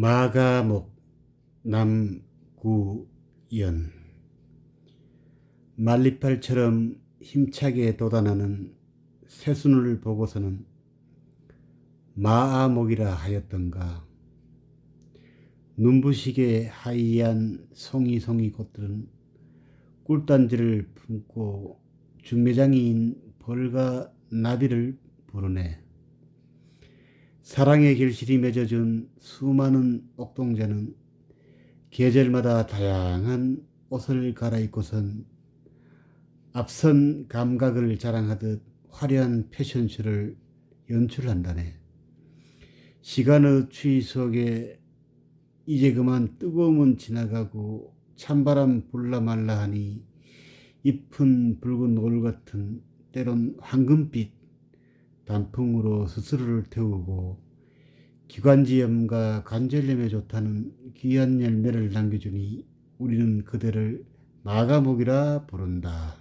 마가목 남구연 말리팔처럼 힘차게 돋아나는 새순을 보고서는 마아목이라 하였던가 눈부시게 하얀 송이송이 꽃들은 꿀단지를 품고 중매장이인 벌과 나비를 부르네. 사랑의 결실이 맺어준 수많은 옥동자는 계절마다 다양한 옷을 갈아입고선 앞선 감각을 자랑하듯 화려한 패션쇼를 연출한다네. 시간의 추위 속에 이제 그만 뜨거움은 지나가고 찬바람 불라 말라 하니 잎은 붉은 노을 같은 때론 황금빛 단풍으로 스스로를 태우고 기관지염과 관절염에 좋다는 귀한 열매를 남겨주니 우리는 그대를 마가목이라 부른다.